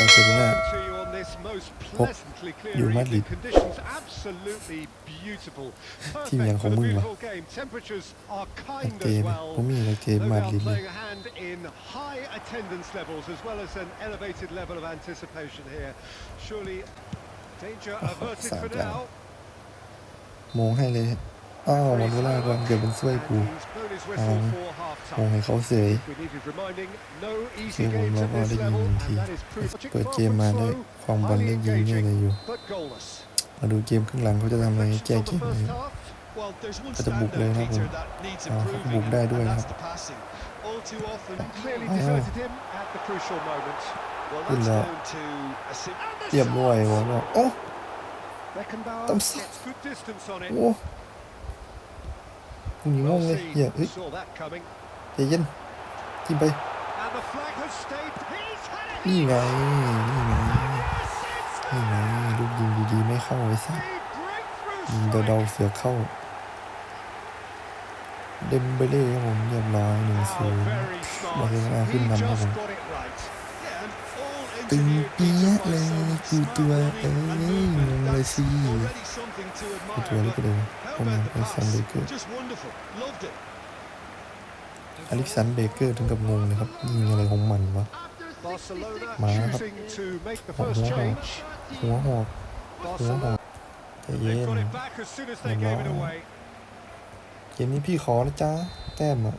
บาร์เซโลนาพบอยู่มาดริดทีมยังของมึงวะเกมผมมีอะไรเกมมาดริดเลยามมองให้เลยอ้าวมันก็ลากันเกิดเป็นช่วยกูเอาโอ้ให้เขาเสียเกมผมลวก็ได้ยิงทีเปิดเกมมาได้ความบอลได้ยิงเนี่ยเลยอยู่ มาดูเกมข้างหลังเขาจะทำอะไรแก้เกมนี้ก็จะบุกเลยครับผมบุกได้ด้วยครับขึ้นแล้วเรียบร้อยวะโอ้ตั้มสิโอ้ยิงงเลยเหี้เฮ้ยใจเย็นจิ้ไป นี่ไง นี่ไงนี่ไงลูกยิงดีๆไม่เข้าไอ้สัสยเดาๆเสือเข้า เดมเบเล่ครับผมเรียบร้อยหนึ่งศูนย์มาเซโลนาขึ้นนำครับผมตึงเปี้ยเลยคือตัวเอ้ยงงเลยสิตัวนี้ก็เลยประมาไอซันเบเกิร์อเล็กซานเบเกอร์ถึงกับงงเลยครับยิงอะไรของมันวะ มาครับหัวหอกหัวหอกหัวหอกเย็นเรียบ้อยเกมนี้พี่ขอนะจ๊ะแต้มอ่ะ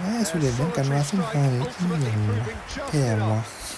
แม่สุดเด็ดยันกันมาสึ่งใครที่หน่แถมวะ